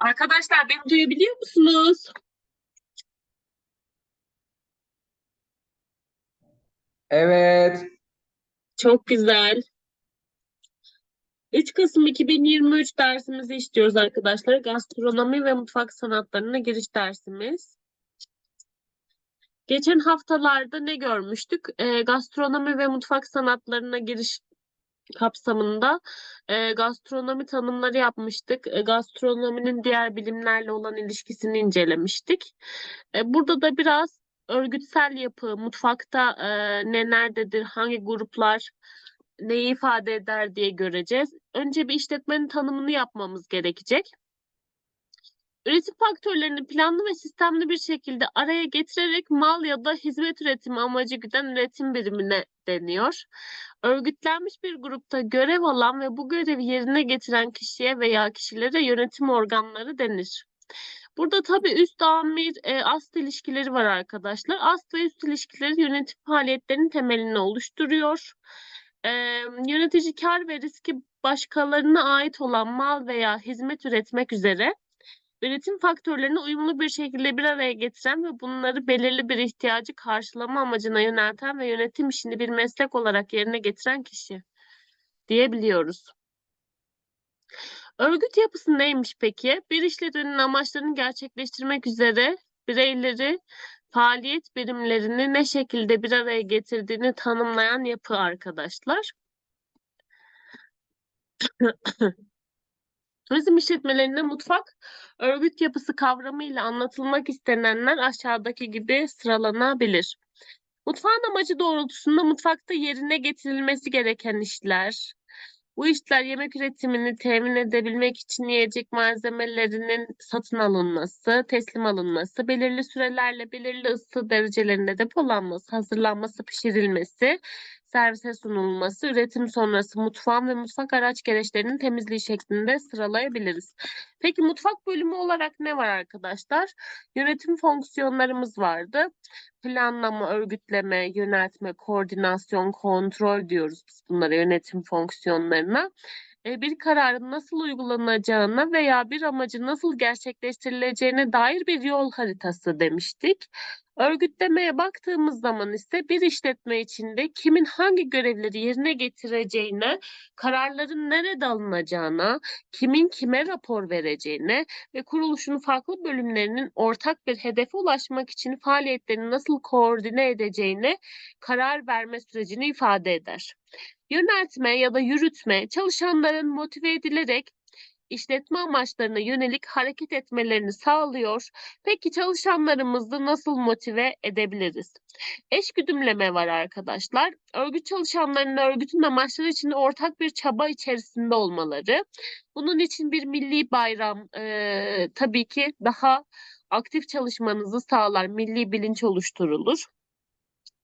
Arkadaşlar beni duyabiliyor musunuz? Evet. Çok güzel. 3 Kasım 2023 dersimizi işliyoruz arkadaşlar. Gastronomi ve mutfak sanatlarına giriş dersimiz. Geçen haftalarda ne görmüştük? Ee, gastronomi ve mutfak sanatlarına giriş kapsamında e, gastronomi tanımları yapmıştık. E, gastronominin diğer bilimlerle olan ilişkisini incelemiştik. E, burada da biraz örgütsel yapı, mutfakta e, ne nerededir, hangi gruplar neyi ifade eder diye göreceğiz. Önce bir işletmenin tanımını yapmamız gerekecek. Üretim faktörlerini planlı ve sistemli bir şekilde araya getirerek mal ya da hizmet üretimi amacı güden üretim birimine deniyor. Örgütlenmiş bir grupta görev alan ve bu görevi yerine getiren kişiye veya kişilere yönetim organları denir. Burada tabii üst amir e, ast ilişkileri var arkadaşlar. Ast ve üst ilişkileri yönetim faaliyetlerinin temelini oluşturuyor. E, yönetici kar ve riski başkalarına ait olan mal veya hizmet üretmek üzere üretim faktörlerini uyumlu bir şekilde bir araya getiren ve bunları belirli bir ihtiyacı karşılama amacına yönelten ve yönetim işini bir meslek olarak yerine getiren kişi diyebiliyoruz. Örgüt yapısı neymiş peki? Bir işletmenin amaçlarını gerçekleştirmek üzere bireyleri faaliyet birimlerini ne şekilde bir araya getirdiğini tanımlayan yapı arkadaşlar. Turizm işletmelerinde mutfak örgüt yapısı kavramıyla anlatılmak istenenler aşağıdaki gibi sıralanabilir. Mutfağın amacı doğrultusunda mutfakta yerine getirilmesi gereken işler. Bu işler yemek üretimini temin edebilmek için yiyecek malzemelerinin satın alınması, teslim alınması, belirli sürelerle belirli ısı derecelerinde depolanması, hazırlanması, pişirilmesi, servise sunulması, üretim sonrası mutfağın ve mutfak araç gereçlerinin temizliği şeklinde sıralayabiliriz. Peki mutfak bölümü olarak ne var arkadaşlar? Yönetim fonksiyonlarımız vardı. Planlama, örgütleme, yöneltme, koordinasyon, kontrol diyoruz biz bunlara yönetim fonksiyonlarına. E, bir kararın nasıl uygulanacağına veya bir amacın nasıl gerçekleştirileceğine dair bir yol haritası demiştik. Örgütlemeye baktığımız zaman ise bir işletme içinde kimin hangi görevleri yerine getireceğine, kararların nerede alınacağına, kimin kime rapor vereceğine ve kuruluşun farklı bölümlerinin ortak bir hedefe ulaşmak için faaliyetlerini nasıl koordine edeceğine karar verme sürecini ifade eder. Yöneltme ya da yürütme çalışanların motive edilerek işletme amaçlarına yönelik hareket etmelerini sağlıyor. Peki çalışanlarımızı nasıl motive edebiliriz? Eş güdümleme var arkadaşlar. Örgüt çalışanlarının örgütün amaçları için ortak bir çaba içerisinde olmaları. Bunun için bir milli bayram e, tabii ki daha aktif çalışmanızı sağlar. Milli bilinç oluşturulur.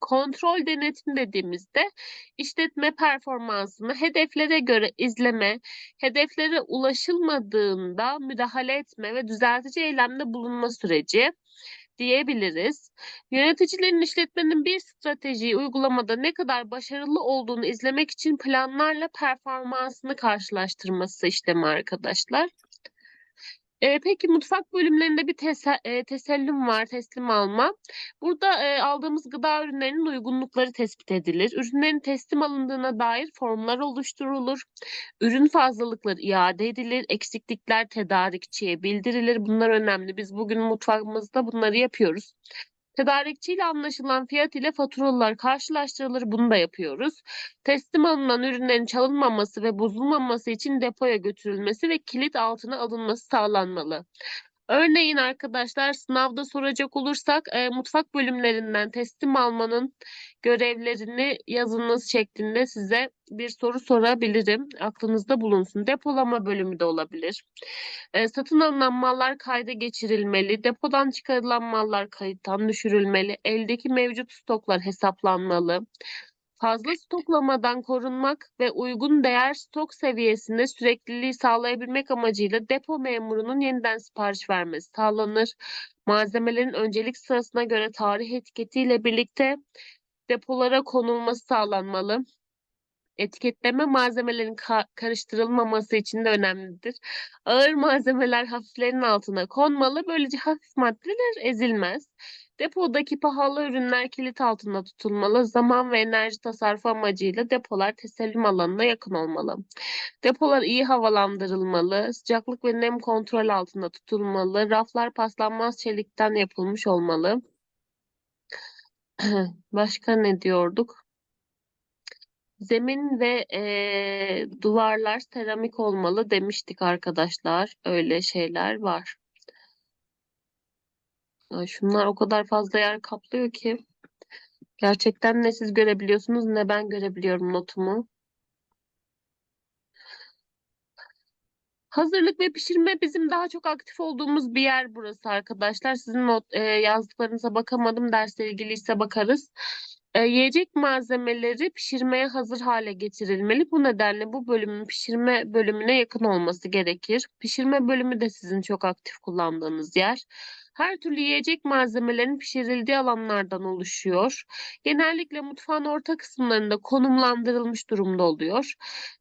Kontrol denetim dediğimizde işletme performansını hedeflere göre izleme, hedeflere ulaşılmadığında müdahale etme ve düzeltici eylemde bulunma süreci diyebiliriz. Yöneticilerin işletmenin bir stratejiyi uygulamada ne kadar başarılı olduğunu izlemek için planlarla performansını karşılaştırması işlemi arkadaşlar. E, peki mutfak bölümlerinde bir tese, e, tesellüm var, teslim alma. Burada e, aldığımız gıda ürünlerinin uygunlukları tespit edilir. Ürünlerin teslim alındığına dair formlar oluşturulur. Ürün fazlalıkları iade edilir. Eksiklikler tedarikçiye bildirilir. Bunlar önemli. Biz bugün mutfağımızda bunları yapıyoruz. Tedarikçiyle anlaşılan fiyat ile faturalar karşılaştırılır. Bunu da yapıyoruz. Teslim alınan ürünlerin çalınmaması ve bozulmaması için depoya götürülmesi ve kilit altına alınması sağlanmalı. Örneğin arkadaşlar sınavda soracak olursak e, mutfak bölümlerinden teslim almanın görevlerini yazınız şeklinde size bir soru sorabilirim. Aklınızda bulunsun. Depolama bölümü de olabilir. E, satın alınan mallar kayda geçirilmeli. Depodan çıkarılan mallar kayıttan düşürülmeli. Eldeki mevcut stoklar hesaplanmalı. Fazla stoklamadan korunmak ve uygun değer stok seviyesinde sürekliliği sağlayabilmek amacıyla depo memurunun yeniden sipariş vermesi sağlanır. Malzemelerin öncelik sırasına göre tarih etiketiyle birlikte depolara konulması sağlanmalı. Etiketleme malzemelerin ka- karıştırılmaması için de önemlidir. Ağır malzemeler hafiflerin altına konmalı. Böylece hafif maddeler ezilmez. Depodaki pahalı ürünler kilit altında tutulmalı. Zaman ve enerji tasarrufu amacıyla depolar teslim alanına yakın olmalı. Depolar iyi havalandırılmalı. Sıcaklık ve nem kontrol altında tutulmalı. Raflar paslanmaz çelikten yapılmış olmalı. Başka ne diyorduk? Zemin ve eee, duvarlar seramik olmalı demiştik arkadaşlar. Öyle şeyler var. Şunlar o kadar fazla yer kaplıyor ki. Gerçekten ne siz görebiliyorsunuz ne ben görebiliyorum notumu. Hazırlık ve pişirme bizim daha çok aktif olduğumuz bir yer burası arkadaşlar. Sizin not, e, yazdıklarınıza bakamadım. Dersle ilgiliyse bakarız. E, yiyecek malzemeleri pişirmeye hazır hale getirilmeli. Bu nedenle bu bölümün pişirme bölümüne yakın olması gerekir. Pişirme bölümü de sizin çok aktif kullandığınız yer. Her türlü yiyecek malzemelerin pişirildiği alanlardan oluşuyor. Genellikle mutfağın orta kısımlarında konumlandırılmış durumda oluyor.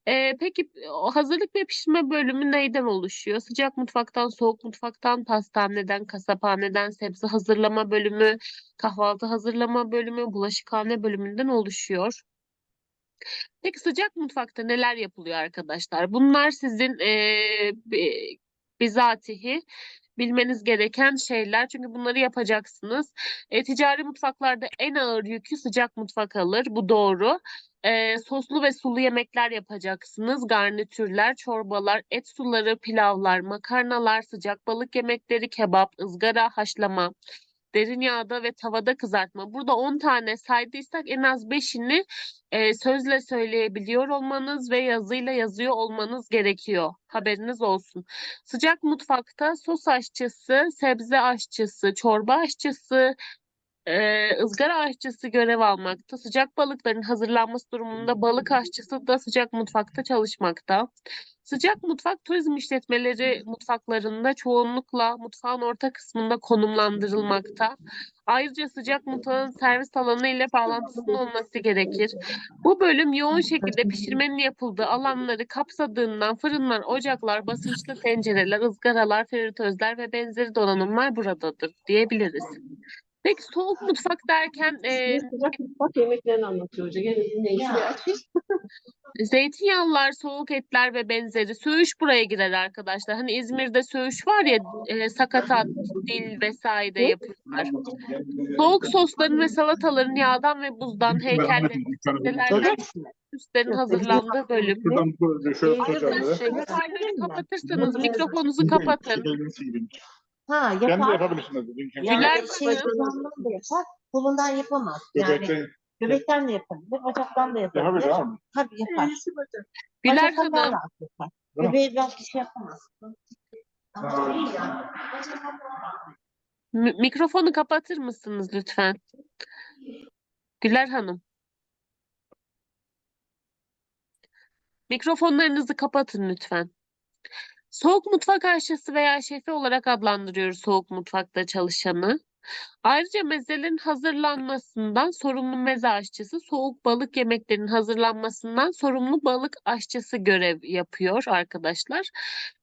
Ee, peki hazırlık ve pişirme bölümü neyden oluşuyor? Sıcak mutfaktan, soğuk mutfaktan, pastaneden, kasaphaneden, sebze hazırlama bölümü, kahvaltı hazırlama bölümü, bulaşıkhane bölümünden oluşuyor. Peki sıcak mutfakta neler yapılıyor arkadaşlar? Bunlar sizin bi- bizatihi bilmeniz gereken şeyler. Çünkü bunları yapacaksınız. E, ticari mutfaklarda en ağır yükü sıcak mutfak alır. Bu doğru. E, soslu ve sulu yemekler yapacaksınız. Garnitürler, çorbalar, et suları, pilavlar, makarnalar, sıcak balık yemekleri, kebap, ızgara, haşlama derin yağda ve tavada kızartma. Burada 10 tane saydıysak en az 5'ini e, sözle söyleyebiliyor olmanız ve yazıyla yazıyor olmanız gerekiyor. Haberiniz olsun. Sıcak mutfakta sos aşçısı, sebze aşçısı, çorba aşçısı, e, ızgara aşçısı görev almakta. Sıcak balıkların hazırlanması durumunda balık aşçısı da sıcak mutfakta çalışmakta. Sıcak mutfak turizm işletmeleri mutfaklarında çoğunlukla mutfağın orta kısmında konumlandırılmakta. Ayrıca sıcak mutfağın servis alanı ile bağlantısının olması gerekir. Bu bölüm yoğun şekilde pişirmenin yapıldığı alanları kapsadığından fırınlar, ocaklar, basınçlı tencereler, ızgaralar, fritözler ve benzeri donanımlar buradadır diyebiliriz. Peki soğuk mutfak derken e, Sıcak mutfak yemeklerini anlatıyor hoca. Gene dinleyin. Zeytinyağlılar, soğuk etler ve benzeri söğüş buraya girer arkadaşlar. Hani İzmir'de söğüş var ya e, sakatat, dil vesaire yapıyorlar. Soğuk sosların ve salataların yağdan ve buzdan heykellerin, sebzelerden süslerin hazırlandığı bölüm. Böyle. Hoparlörü kapatırsanız mikrofonunuzu kapatın. Ha Kendi yapar. yapabilirsin dedi. Dünkü Yani Güler şey yapar. Kolundan yapamaz. Yani Göbekten de yapabilir. Bacaktan da yapabilir. yapabilir abi. Tabii yapar. Güler Bacaktan daha Hanım, rahat yapar. Göbeği belki şey yapamaz. Ama iyi yani. mi- mikrofonu kapatır mısınız lütfen? Güler Hanım. Mikrofonlarınızı kapatın lütfen. Soğuk mutfak aşçısı veya şefi olarak adlandırıyoruz soğuk mutfakta çalışanı. Ayrıca mezelerin hazırlanmasından sorumlu meze aşçısı, soğuk balık yemeklerinin hazırlanmasından sorumlu balık aşçısı görev yapıyor arkadaşlar.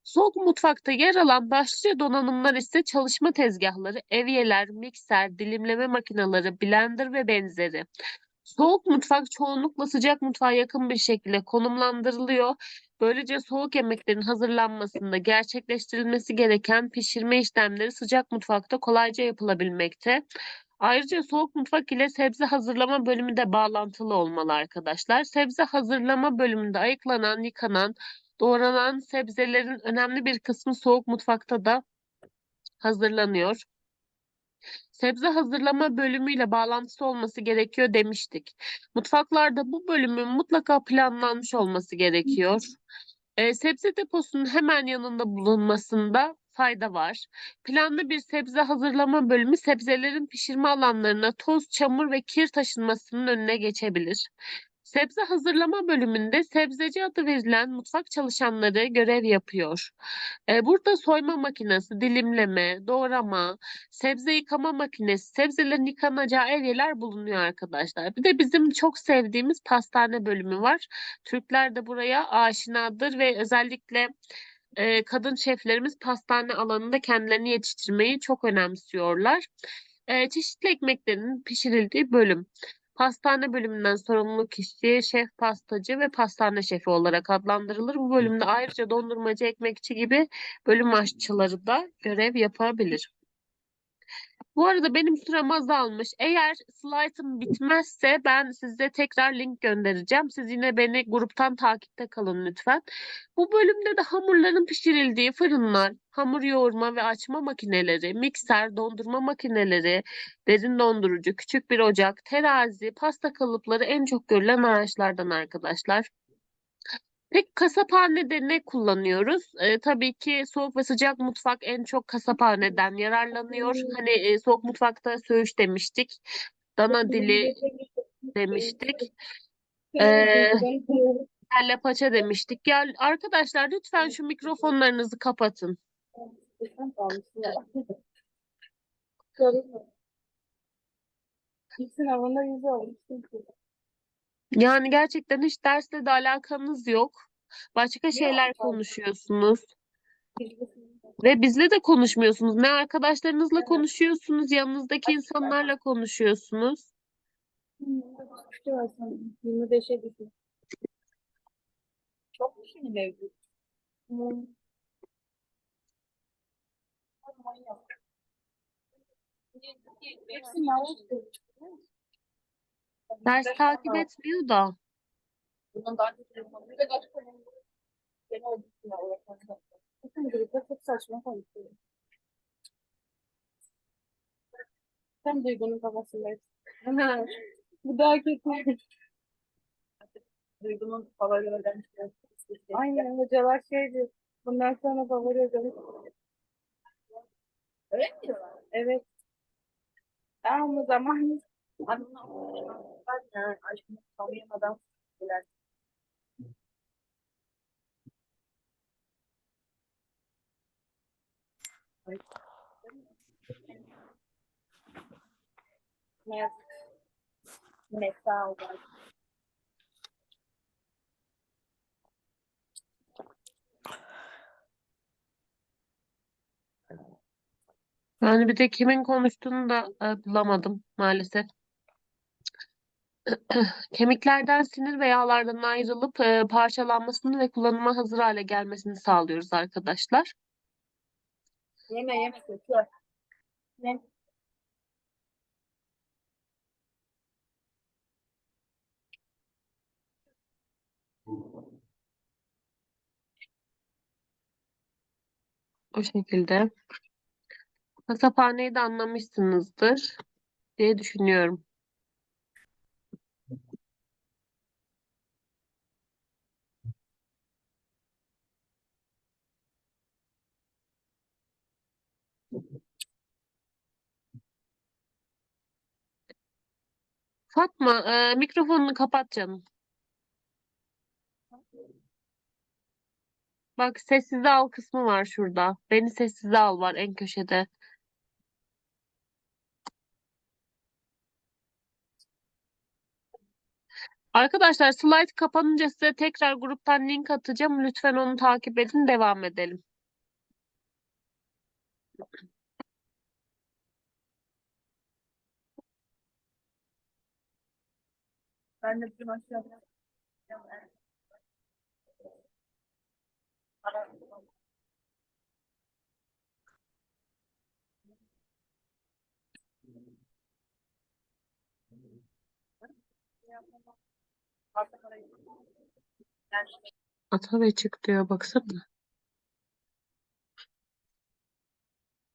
Soğuk mutfakta yer alan başlıca donanımlar ise çalışma tezgahları, evyeler, mikser, dilimleme makineleri, blender ve benzeri. Soğuk mutfak çoğunlukla sıcak mutfağa yakın bir şekilde konumlandırılıyor. Böylece soğuk yemeklerin hazırlanmasında gerçekleştirilmesi gereken pişirme işlemleri sıcak mutfakta kolayca yapılabilmekte. Ayrıca soğuk mutfak ile sebze hazırlama bölümü de bağlantılı olmalı arkadaşlar. Sebze hazırlama bölümünde ayıklanan, yıkanan, doğranan sebzelerin önemli bir kısmı soğuk mutfakta da hazırlanıyor. Sebze hazırlama bölümüyle bağlantısı olması gerekiyor demiştik. Mutfaklarda bu bölümün mutlaka planlanmış olması gerekiyor. Ee, sebze deposunun hemen yanında bulunmasında fayda var. Planlı bir sebze hazırlama bölümü sebzelerin pişirme alanlarına toz, çamur ve kir taşınmasının önüne geçebilir. Sebze hazırlama bölümünde sebzeci adı verilen mutfak çalışanları görev yapıyor. Ee, burada soyma makinesi, dilimleme, doğrama, sebze yıkama makinesi, sebzelerin yıkanacağı evyeler bulunuyor arkadaşlar. Bir de bizim çok sevdiğimiz pastane bölümü var. Türkler de buraya aşinadır ve özellikle e, kadın şeflerimiz pastane alanında kendilerini yetiştirmeyi çok önemsiyorlar. E, çeşitli ekmeklerin pişirildiği bölüm. Pastane bölümünden sorumlu kişi şef pastacı ve pastane şefi olarak adlandırılır. Bu bölümde ayrıca dondurmacı, ekmekçi gibi bölüm aşçıları da görev yapabilir. Bu arada benim sürem azalmış. Eğer slaytım bitmezse ben size tekrar link göndereceğim. Siz yine beni gruptan takipte kalın lütfen. Bu bölümde de hamurların pişirildiği fırınlar, hamur yoğurma ve açma makineleri, mikser, dondurma makineleri, derin dondurucu, küçük bir ocak, terazi, pasta kalıpları en çok görülen araçlardan arkadaşlar. Peki kasaphanede ne kullanıyoruz? Ee, tabii ki soğuk ve sıcak mutfak en çok kasaphaneden yararlanıyor. Hani e, soğuk mutfakta söğüş demiştik, dana dili demiştik, ee, kelle paça demiştik. Ya arkadaşlar lütfen şu mikrofonlarınızı kapatın. Sınavında yüz olmuşsun. Yani gerçekten hiç dersle de alakanız yok. Başka şeyler konuşuyorsunuz. Ve bizle de konuşmuyorsunuz. Ne arkadaşlarınızla Evet. konuşuyorsunuz, yanınızdaki insanlarla konuşuyorsunuz. İşte var sanırım. 25'e düşün. Çok mu şimdi mevcut? Hmm. Hepsi yanlış. Ders takip etmiyor da. Bundan daha kötü yapalım. Bir de. Bütün grupta çok saçma konuşuyor. Sen Duygu'nun kafasındayız. Bu daha kötü. Duygu'nun favori öğrencisi. Aynen hocalar şeydi. Bundan sonra favori hocamız. Öyle mi diyorlar? Evet. Tamam o zaman. Ben yani aşkımı tanıyamadan bilen. Ne yazık. Mesa olarak. Yani bir de kimin konuştuğunu da e, bulamadım maalesef. Kemiklerden sinir ve yağlardan ayrılıp e, parçalanmasını ve kullanıma hazır hale gelmesini sağlıyoruz arkadaşlar. Yeme yeme kötü. Ne? O şekilde. Kasaphaneyi de anlamışsınızdır diye düşünüyorum. Fatma, e, mikrofonunu kapat canım. Bak sessize al kısmı var şurada. Beni sessize al var en köşede. Arkadaşlar slide kapanınca size tekrar gruptan link atacağım. Lütfen onu takip edin, devam edelim. Ben de bir aşağıda. Ata ve çık diyor baksana.